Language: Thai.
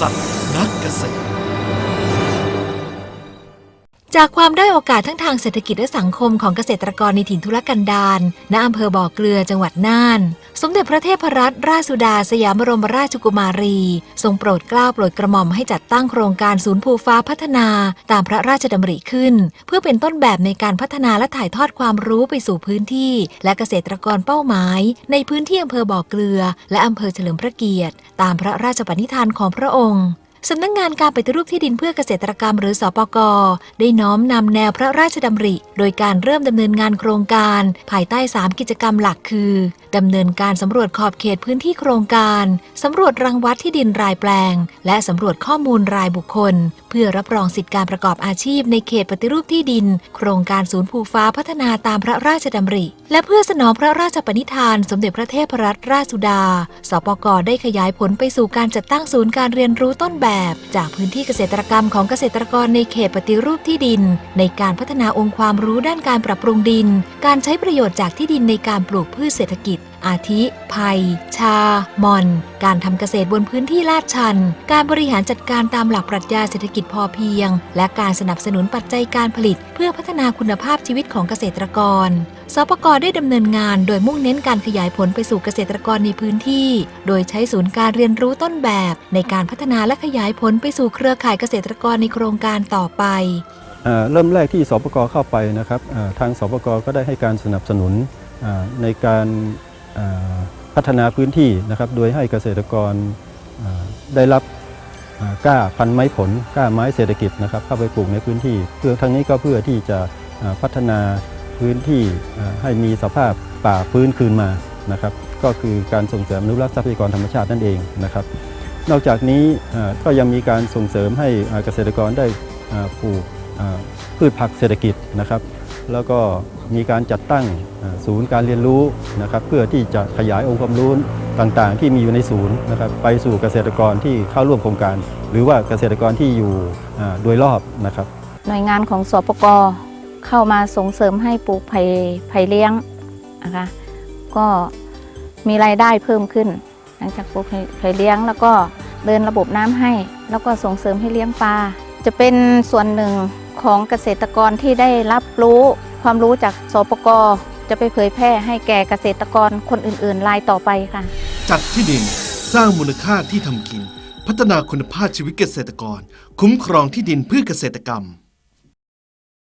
ษัตริย์นักเกษตร จากความได้โอกาสทั้งทางเศรษฐกิจและสังคมของเกษตรกรในถิ่นทุรกันดารณอำเภอบ่อเกลือจังหวัดน่าน สมเด็จพระเทพรัตนราชสุดาสยามบรมราชกุมารี ทรงโปรดเกล้าโปรดกระหม่อมให้จัดตั้งโครงการศูนย์ภูฟ้าพัฒนา ตามพระราชดำริขึ้น เพื่อเป็นต้นแบบในการพัฒนาและถ่ายทอดความรู้ไปสู่พื้นที่ และเกษตรกรเป้าหมาย ในพื้นที่อำเภอบ่อเกลือ และอำเภอเฉลิมพระเกียรติ ตามพระราชปณิธานของพระองค์ สำนักงงานการปฏิรูปที่ดินเพื่อเกษตรกรรมหรือสปกได้น้อมนำแนวพระราชดำริ โดยการเริ่มดำเนินงานโครงการ ภายใต้ 3 กิจกรรมหลักคือดำเนินการสำรวจขอบเขตพื้นที่โครงการสำรวจรังวัดที่ดินรายแปลง และสำรวจข้อมูลรายบุคคล เพื่อรับรองสิทธิการประกอบอาชีพในเขตปฏิรูปที่ดิน โครงการศูนย์ภูฟ้าพัฒนาตามพระราชดำริ และเพื่อสนองพระราชปณิธาน สมเด็จพระเทพรัตนราชสุดา สปกได้ขยายผลไปสู่การจัดตั้งศูนย์การเรียนรู้ต้นแบบจากพื้นที่เกษตรกรรมของเกษตรกรในเขตปฏิรูปที่ดิน ในการพัฒนาองค์ความรู้ด้านการปรับปรุงดิน การใช้ประโยชน์จากที่ดินในการปลูกพืชเศรษฐกิจ อาทิไผ่ชา มอน การทำเกษตรบนพื้นที่ลาดชัน การบริหารจัดการตามหลักปรัชญาเศรษฐกิจพอเพียง และการสนับสนุนปัจจัยการผลิต เพื่อพัฒนาคุณภาพชีวิตของเกษตรกรสปกได้ดำเนินงานโดยมุ่งเน้นการขยายผลไปสู่เกษตรกรในพื้นที่ โดยใช้ศูนย์การเรียนรู้ต้นแบบ ในการพัฒนาและขยายผลไปสู่เครือข่ายเกษตรกรในโครงการต่อไปเริ่มแรกที่สปกเข้าไปนะครับทางสปกก็ได้ให้การสนับสนุนในการ พัฒนาพื้นที่นะครับ โดยให้เกษตรกรได้รับกล้าพันไม้ผลกล้าไม้เศรษฐกิจนะครับเข้าไปปลูกในพื้นที่ เพื่อทั้งนี้ก็เพื่อที่จะพัฒนาพื้นที่ให้มีสภาพป่าฟื้นคืนมานะครับ ก็คือการส่งเสริมอนุรักษ์ทรัพยากรธรรมชาตินั่นเองนะครับ นอกจากนี้ก็ยังมีการส่งเสริมให้เกษตรกรได้ปลูกพืชผักเศรษฐกิจนะครับ แล้วก็มีการจัดตั้งศูนย์การเรียนรู้นะครับเพื่อที่จะขยายองค์ความรู้ต่างๆ ที่มีอยู่ในศูนย์นะครับไปสู่เกษตรกรที่เข้าร่วมโครงการ หรือว่าเกษตรกรที่อยู่โดยรอบนะครับ หน่วยงานของสปกเข้ามาส่งเสริมให้ปลูกไผ่ไผ่เลี้ยงนะคะก็มีรายได้เพิ่มขึ้น หลังจากปลูกไผ่ไผ่เลี้ยง แล้วก็เดินระบบน้ำให้ แล้วก็ส่งเสริมให้เลี้ยงปลาจะเป็นส่วนหนึ่ง ของเกษตรกรที่ได้รับรู้ความรู้จากสปกจะไปเผยแพร่ให้แก่เกษตรกรคนอื่นๆรายต่อไปค่ะ จัดที่ดินสร้างมูลค่าที่ทำกิน พัฒนาคุณภาพชีวิตเกษตรกร คุ้มครองที่ดินเพื่อเกษตรกรรม